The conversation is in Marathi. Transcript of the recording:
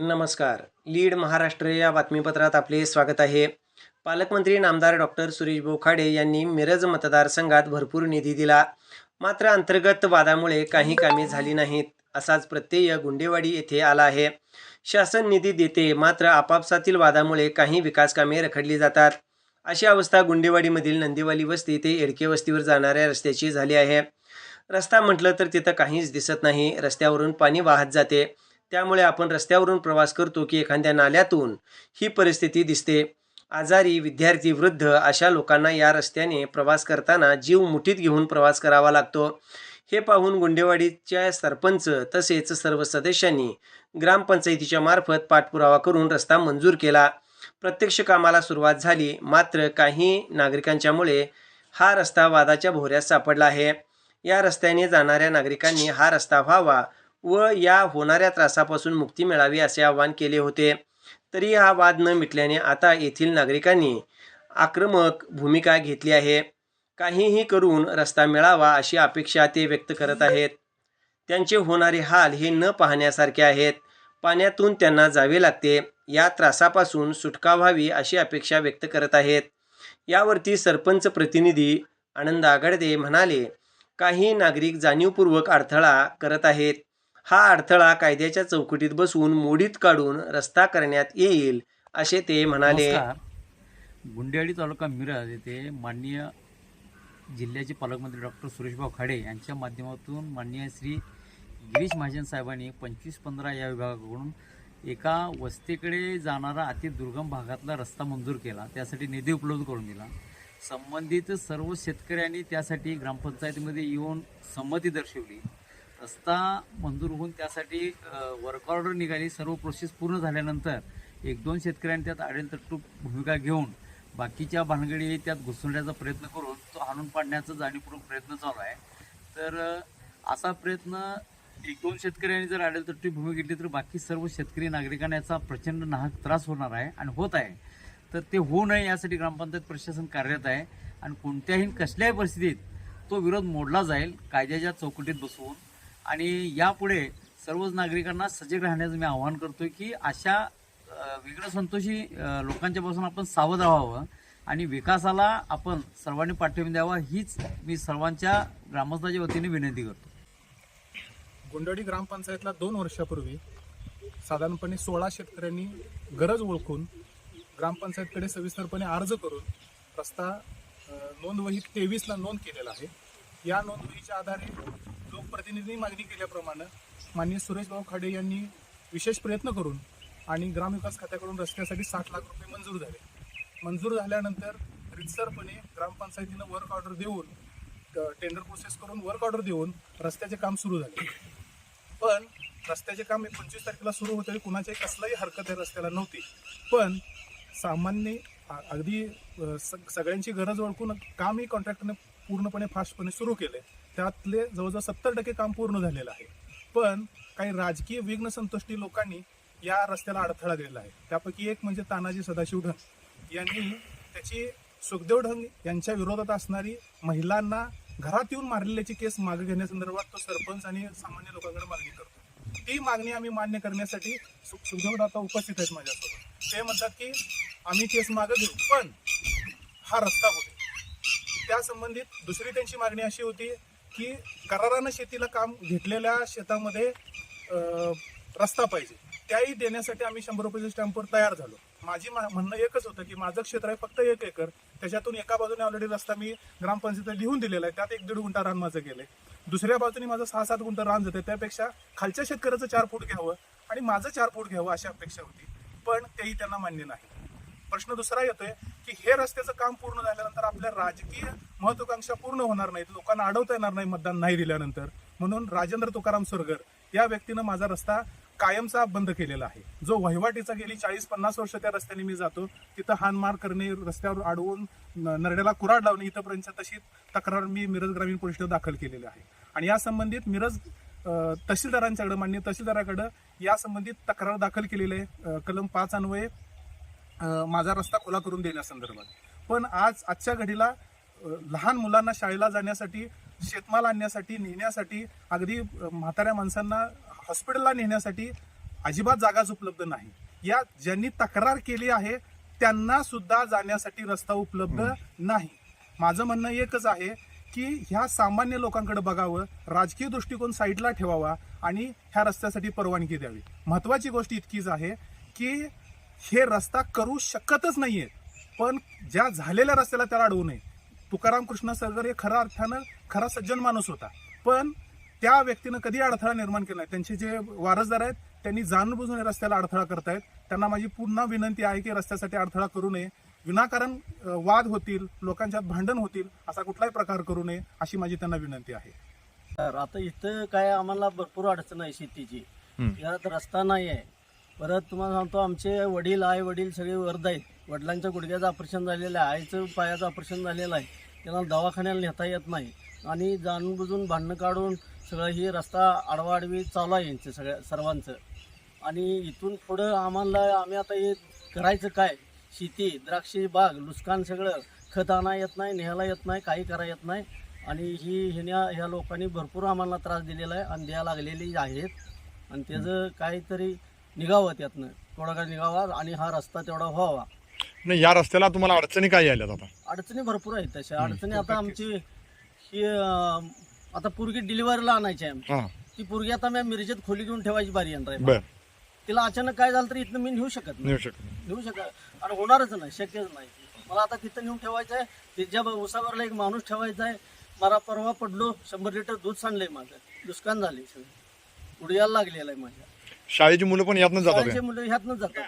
नमस्कार. लीड महाराष्ट्र या बातमीपत्रात आपले स्वागत आहे. पालकमंत्री नामदार डॉक्टर सुरेश बोखाडे यांनी मिरज मतदारसंघात भरपूर निधी दिला. मात्र अंतर्गत वादामुळे काही कामे झाली नाहीत असाच प्रत्यय गुंडेवाडी येथे आला आहे. शासन निधी देते मात्र आपापसातील वादामुळे काही विकास कामे रखडली जातात. अशी अवस्था गुंडेवाडीमधील नंदीवाली वस्ती ते एडके वस्तीवर जाणाऱ्या रस्त्याची झाली आहे. रस्ता म्हटलं तर तिथं काहीच दिसत नाही. रस्त्यावरून पाणी वाहत जाते. त्यामुळे आपण रस्त्यावरून प्रवास करतो की एखाद्या नाल्यातून. ही परिस्थिती दिसते. आजारी विद्यार्थी वृद्ध अशा लोकांना या रस्त्याने प्रवास करताना जीव मुठीत घेऊन प्रवास करावा लागतो. हे पाहून गुंडेवाडीच्या सरपंच तसेच सर्व सदस्यांनी ग्रामपंचायतीच्या मार्फत पाठपुरावा करून रस्ता मंजूर केला. प्रत्यक्ष कामाला सुरुवात झाली. मात्र काही नागरिकांच्यामुळे हा रस्ता वादाच्या भोवऱ्यात सापडला आहे. या रस्त्याने जाणाऱ्या नागरिकांनी हा रस्ता व्हावा व या होणाऱ्या त्रासापासून मुक्ती मिळावी असे आवाहन केले होते. तरी हा वाद न मिटल्याने आता येथील नागरिकांनी आक्रमक भूमिका घेतली आहे. काहीही करून रस्ता मिळावा अशी अपेक्षा ते व्यक्त करत आहेत. त्यांचे होणारे हाल हे न पाहण्यासारखे आहेत. पाण्यातून त्यांना जावे लागते. या त्रासापासून सुटका व्हावी अशी अपेक्षा व्यक्त करत आहेत. यावरती सरपंच प्रतिनिधी आनंद आगडदे म्हणाले काही नागरिक जाणीवपूर्वक अडथळा करत आहेत. हा अडथळा कायद्याच्या चौकटीत बसून मोडीत काढून रस्ता करण्यात येईल असे ते म्हणाले. गुंडेवाडी तालुका मिरज येथे माननीय जिल्ह्याचे पालकमंत्री डॉक्टर सुरेशभाऊ खाडे यांच्या माध्यमातून माननीय श्री गिरीश महाजन साहेबांनी पंचवीस पंधरा या विभागाकडून एका वस्तीकडे जाणारा अतिदुर्गम भागातला रस्ता मंजूर केला. त्यासाठी निधी उपलब्ध करून दिला. संबंधित सर्व शेतकऱ्यांनी त्यासाठी ग्रामपंचायतीमध्ये येऊन संमती दर्शवली. रस्ता मंजूर होऊन त्यासाठी वर्क ऑर्डर निघाली. सर्व प्रोसेस पूर्ण झाल्यानंतर एक दोन शेतकऱ्यांनी त्यात आडेलतट्टू भूमिका घेऊन बाकीच्या भानगडी त्यात घुसवण्याचा प्रयत्न करून तो हाणून पाडण्याचा जाणीवपूर्वक प्रयत्न चालू आहे. तर असा प्रयत्न एक दोन शेतकऱ्यांनी जर आडेलतट्टी भूमिका घेतली तर बाकी सर्व शेतकरी नागरिकांना याचा प्रचंड नाहक त्रास होणार आहे आणि होत आहे. तर ते होऊ नये यासाठी ग्रामपंचायत प्रशासन कार्यरत आहे आणि कोणत्याही कसल्याही परिस्थितीत तो विरोध मोडला जाईल. कायद्याच्या चौकटीत बसवून आणि यापुढे सर्वच नागरिकांना सजग राहण्याचं मी आवाहन करतोय की अशा विघ्न संतोषी लोकांच्यापासून लोकांच्या पासून आपण सावध राहावं आणि विकासाला आपण सर्वांनी पाठिंबा द्यावा हीच मी सर्वांच्या ग्रामस्थाच्या वतीने विनंती करतो. गुंडवाडी ग्रामपंचायतला दोन वर्षापूर्वी साधारणपणे सोळा शेतकऱ्यांनी गरज ओळखून ग्रामपंचायतकडे सविस्तरपणे अर्ज करून रस्ता नोंदवही तेवीसला नोंद केलेला आहे. या नोंदवहीच्या आधारे लोकप्रतिनिधींनी मागणी केल्याप्रमाणे माननीय सुरेशभाऊ खाडे यांनी विशेष प्रयत्न करून आणि ग्रामविकास खात्याकडून रस्त्यासाठी साठ लाख रुपये मंजूर झाले. मंजूर झाल्यानंतर रितसरपणे ग्रामपंचायतीनं वर्क ऑर्डर देऊन टेंडर प्रोसेस करून वर्क ऑर्डर देऊन रस्त्याचे काम सुरू झाले. पण रस्त्याचे काम हे पंचवीस तारखेला सुरू होते तरी कुणाच्याही कसलाही हरकत आहे रस्त्याला नव्हती. पण सामान्य अगदी सगळ्यांची गरज ओळखून कामही कॉन्ट्रॅक्टरने पूर्णपणे फास्टपणे सुरू केले. त्यातले जवळजवळ सत्तर टक्के काम पूर्ण झालेलं आहे. पण काही राजकीय विघ्न संतुष्टी लोकांनी या रस्त्याला अडथळा दिलेला आहे. त्यापैकी एक म्हणजे तानाजी सदाशिव ढंग. यांनी त्याची सुखदेव ढंग यांच्या विरोधात असणारी महिलांना घरात येऊन मारलेल्याची केस मागे घेण्यासंदर्भात तो सरपंच आणि सामान्य लोकांकडे मागणी करतो. ती मागणी आम्ही मान्य करण्यासाठी सुखदेव आता उपस्थित आहेत माझ्यासोबत. ते म्हणतात की आम्ही केस मागे घेऊ पण हा रस्ता होते. त्या संबंधित दुसरी त्यांची मागणी अशी होती की करारानं शेतीला काम घेतलेल्या शेतामध्ये रस्ता पाहिजे. त्याही देण्यासाठी आम्ही शंभर रुपयाच्या स्टॅम्पवर तयार झालो. माझी मा- म्हणणं एकच होतं की माझं क्षेत्र आहे फक्त एक एकर. त्याच्यातून एका बाजूने ऑलरेडी रस्ता मी ग्रामपंचायतीला लिहून दिलेला आहे. त्यात एक दीड गुंठा रान माझं गेलंय. दुसऱ्या बाजूने माझं सहा सात गुंठा रान जाते त्यापेक्षा खालच्या शेतकऱ्याचं चार फूट घ्यावं आणि माझं चार फूट घ्यावं अशी अपेक्षा होती. पण तेही त्यांना मान्य नाही. प्रश्न दुसरा येतोय की हे रस्त्याचं काम पूर्ण झाल्यानंतर आपल्या राजकीय महत्वाकांक्षा पूर्ण होणार नाहीत लोकांना अडवता येणार नाही मतदान नाही दिल्यानंतर. म्हणून राजेंद्र तुकाराम सुरगर या व्यक्तीनं माझा रस्ता कायमचा बंद केलेला आहे. जो वहिवाटीचा गेली चाळीस पन्नास वर्ष त्या रस्त्याने मी जातो तिथं हानमार करणे रस्त्यावर अडवून नरड्याला कुराड लावणे इथंपर्यंत तशी तक्रार मी मिरज ग्रामीण पोलीस दाखल केलेली आहे. आणि या संबंधित मिरज तहसीलदारांच्याकडे मान्य तहसीलदाराकडे या संबंधित तक्रार दाखल केलेली आहे. कलम पाच अन्वये माझा रस्ता खुला करून देण्यासंदर्भात पण आज आजच्या घडीला लहान मुलांना शाळेला जाण्यासाठी शेतमाल आणण्यासाठी नेण्यासाठी अगदी म्हाताऱ्या माणसांना हॉस्पिटलला नेण्यासाठी अजिबात जागाच उपलब्ध नाही. या ज्यांनी तक्रार केली आहे त्यांना सुद्धा जाण्यासाठी रस्ता उपलब्ध नाही. माझं म्हणणं एकच आहे की ह्या सामान्य लोकांकडे बघावं राजकीय दृष्टिकोन साईडला ठेवावा आणि ह्या रस्त्यासाठी परवानगी द्यावी. महत्वाची गोष्ट इतकीच आहे की हे रस्ता करू शकतच नाहीये. पण ज्या झालेल्या रस्त्याला त्याला अडवू नये. तुकाराम कृष्ण सरगर हे खऱ्या अर्थानं खरा सज्जन माणूस होता. पण त्या व्यक्तीनं कधी अडथळा निर्माण केला नाही. त्यांचे जे वारसदार आहेत त्यांनी जाणून बुजून या रस्त्याला अडथळा करतायत. त्यांना माझी पुन्हा विनंती आहे की रस्त्यासाठी अडथळा करू नये. विनाकारण वाद होतील लोकांच्यात भांडण होतील असा कुठलाही प्रकार करू नये अशी माझी त्यांना विनंती आहे. तर आता इथं काय आम्हाला भरपूर अडचण आहे शेतीची. यात रस्ता नाही आहे परत तुम्हाला सांगतो आमचे वडील आई वडील सगळे वर्ध आहेत. वडिलांच्या गुडघ्याचं ऑपरेशन झालेलं आहे आईचं पायाचं ऑपरेशन झालेलं आहे. त्यांना दवाखान्याला नेता येत नाही. आणि जाणून बुजून भांडणं काढून सगळं ही रस्ता आडवाआडवी चालू आहे यांचं सगळ्या सर्वांचं. आणि इथून पुढं आम्हाला आम्ही आता हे करायचं काय? शेती द्राक्षी बाग लुस्कान सगळं. खत आणा येत नाही न्यायला येत नाही काही करा येत नाही. आणि ही ह्या ह्या लोकांनी भरपूर आम्हाला त्रास दिलेला आहे आणि द्या लागलेली आहेत. आणि त्याचं काहीतरी निघावं त्यातनं. थोडा काय निघावा आणि हा रस्ता तेवढा व्हावा. नाही या रस्त्याला तुम्हाला अडचणी काय आल्यात आता? अडचणी भरपूर आहेत तशा. अडचणी आता आमची ही अं, आता पूर्गी डिलिव्हरीला आणायची आहे. आमची. हा. ती पूर्गी आता मी मिरजेत खोली घेऊन ठेवायची बारी येणार आहे बर. तिला अचानक काय झालं तर इथनं मी नेऊ शकत नाही. नेऊ शकतो नेऊ शकत आणि होणारच नाही शक्यच नाही. मला आता तिथं नेऊन ठेवायचं आहे. तिच्या उसावरला एक माणूस ठेवायचा आहे. मला परवा पडलो शंभर लिटर दूध सांडलंय माझं. दुष्कान झाले सगळं. उडयाला लागलेलं आहे माझ्या. शाळेची मुलं पण यातनं जातात मुलं ह्यातनं जातात.